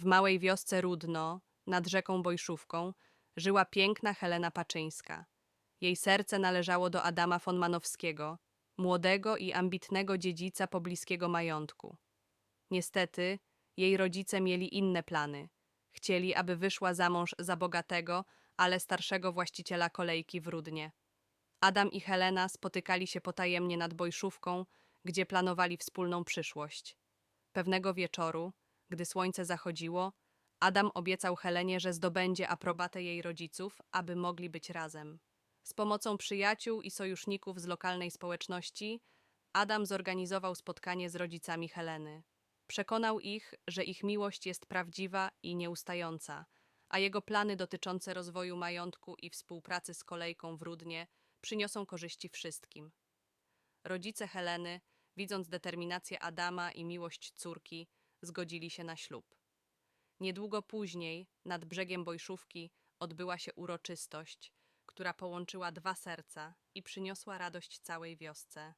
W małej wiosce Rudno, nad rzeką Bojszówką, żyła piękna Helena Paczyńska. Jej serce należało do Adama von Manowskiego, młodego i ambitnego dziedzica pobliskiego majątku. Niestety, jej rodzice mieli inne plany. Chcieli, aby wyszła za mąż za bogatego, ale starszego właściciela kolejki w Rudnie. Adam i Helena spotykali się potajemnie nad Bojszówką, gdzie planowali wspólną przyszłość. Pewnego wieczoru, gdy słońce zachodziło, Adam obiecał Helenie, że zdobędzie aprobatę jej rodziców, aby mogli być razem. Z pomocą przyjaciół i sojuszników z lokalnej społeczności, Adam zorganizował spotkanie z rodzicami Heleny. Przekonał ich, że ich miłość jest prawdziwa i nieustająca, a jego plany dotyczące rozwoju majątku i współpracy z kolejką w Rudnie przyniosą korzyści wszystkim. Rodzice Heleny, widząc determinację Adama i miłość córki, zgodzili się na ślub. Niedługo później, nad brzegiem Bojszówki, odbyła się uroczystość, która połączyła dwa serca i przyniosła radość całej wiosce.